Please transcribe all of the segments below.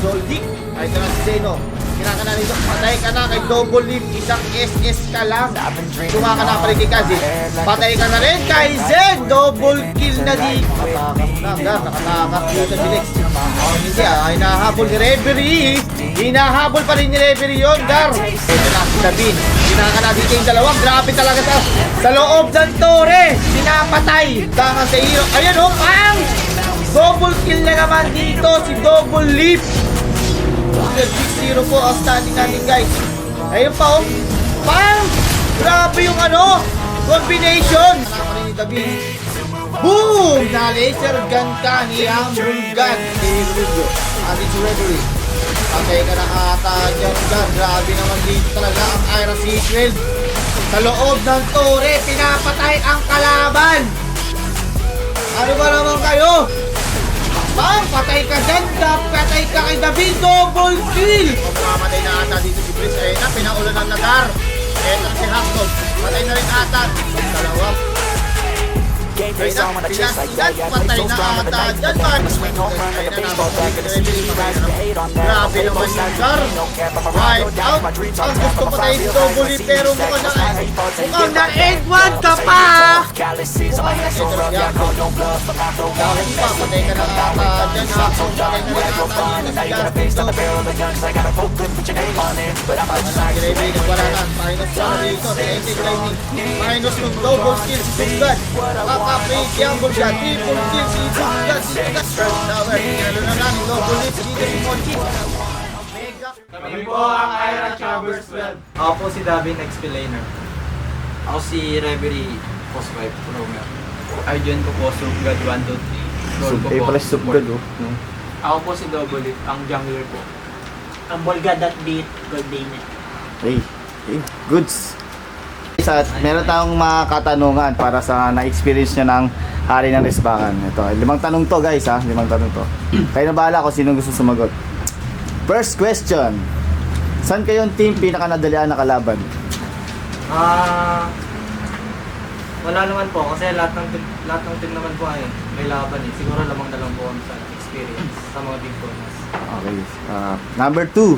Zoldik, ay ka na si Zeno. Kinakana nito, patay ka na kay Double Leap, isang SS ka lang. Tuma ka na pa rin kay Kazi. Patay ka na rin kay Zen, double kill na di. Nakatakas na, Gar, nakatakas dito si Lex. Oh, hindi ah, hinahabol ni referee. Hinahabol pa rin ni referee yun, Gar. Ito na si Davin. Kinakana dito yung dalawang, grabe talaga sa, sa loob ng tore. Sinapatay. Tama sa iyo. Ayan oh, pang! Dito si Double Leap. 6-0 po ang standing natin guys. Ayun pa oh. Pang! Grabe yung ano! Combination! Boom! Na laser gun ka ni Ambulgan. Ati si Reverie. Patay ka na ata dyan dyan. Grabe naman dito talaga ang Ira Secret. Sa loob ng tore, pinapatay ang kalaban. Patay ka dyan! Dap! Patay ka kay David! Double kill! Pagkamatay na ata dito si Chris. Ayun na, pinaulan ng nagar. Eto si Hackdog. Patay na rin ata. Dalawa. Na, on when I chase like pinasigan. yeah, yeah, Patay so na strong in the swing home run, Ayun the na, baseball. You guys hate on that. I'll both sides of me, don't I'm around, Right no doubt. out. My dreams are tough, I'm I see you sex, na I hate thoughts, and give na up, and 8-1 ka pa! calluses. I'm like, so rough, yeah, call no bluff, but I throw down patay ka na ata dyan. Hackdog, patay na rin ata dito si Now you got a face on the barrel of the gun, 'cause I got a forklift with your name on it. But I'm just gonna Kaibigan, wala na. Minus na na dito. Negative rating. Minus ng double kill si Sundan. Nakaka-free si Ambulgan. Triple kill si Sundan. Si Sundan. First tower. Pinalo na lang. Monchi. Mega. Kami po ang Ira Chambers 12. Ako po si Davin Explainer. Ako si Reverie Post 5 Romer. Arjun ko po Subgad 1, 2, 3. Roll ko Eh, pala si Subgad, oh. Ako po si Double It, ang jungler po. ang Bolga.beat Gold Day na. Hey, hey, goods. At meron tayong mga katanungan para sa na-experience nyo ng hari ng resbakan. Ito, limang tanong to guys ha, limang tanong to. Kayo na bahala kung sino gusto sumagot. First question. Saan kayong team pinaka nadalian na kalaban? Ah... wala naman po kasi lahat ng team- lahat ng team naman po ay may laban eh. Siguro lamang na lang po kami sa experience sa mga big tournaments. Okay. ah, number two.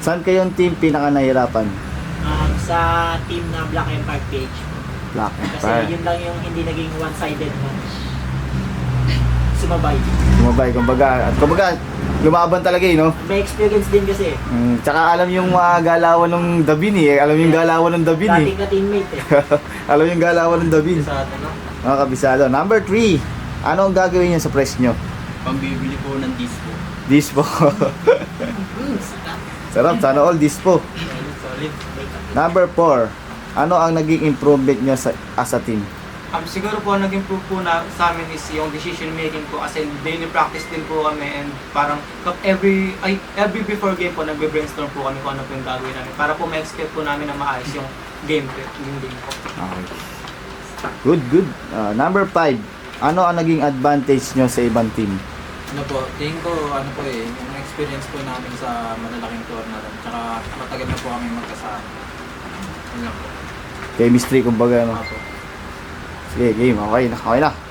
Saan kayong team pinaka nahirapan? Um, sa team na Black Empire page. Black Kasi Empire. yun lang yung hindi naging one-sided match. Sumabay. Sumabay, kumbaga. At kumbaga, lumaban talaga eh, no? May experience din kasi. Mm, tsaka alam yung mga galawan ng Davin eh. Alam yung galawan ng Davin eh. Dating na teammate eh. alam yung galawan ng Davin. Sa ano, no? Mga kabisado. Number 3. Ano ang gagawin niyo sa press nyo? Pambibili po ng disco. Dispo. Sarap. Sana all dispo. Solid. Number 4. Ano ang naging improvement nyo sa, as a team? Um, siguro po ang naging proof po na sa amin is yung decision making po as in daily practice din po kami and parang every ay, every before game po nagbe-brainstorm po kami kung ano po yung gagawin namin para po ma-execute po namin na maayos yung game po, yung game po. Okay. Good, good. Ah, number 5. Ano ang naging advantage nyo sa ibang team? Ano po, tingin ko ano po eh, yung experience po namin sa malalaking tournament. Tsaka matagal na po kami magkasama. Chemistry, kumbaga. No? Sige, game. Okay na. Okay na.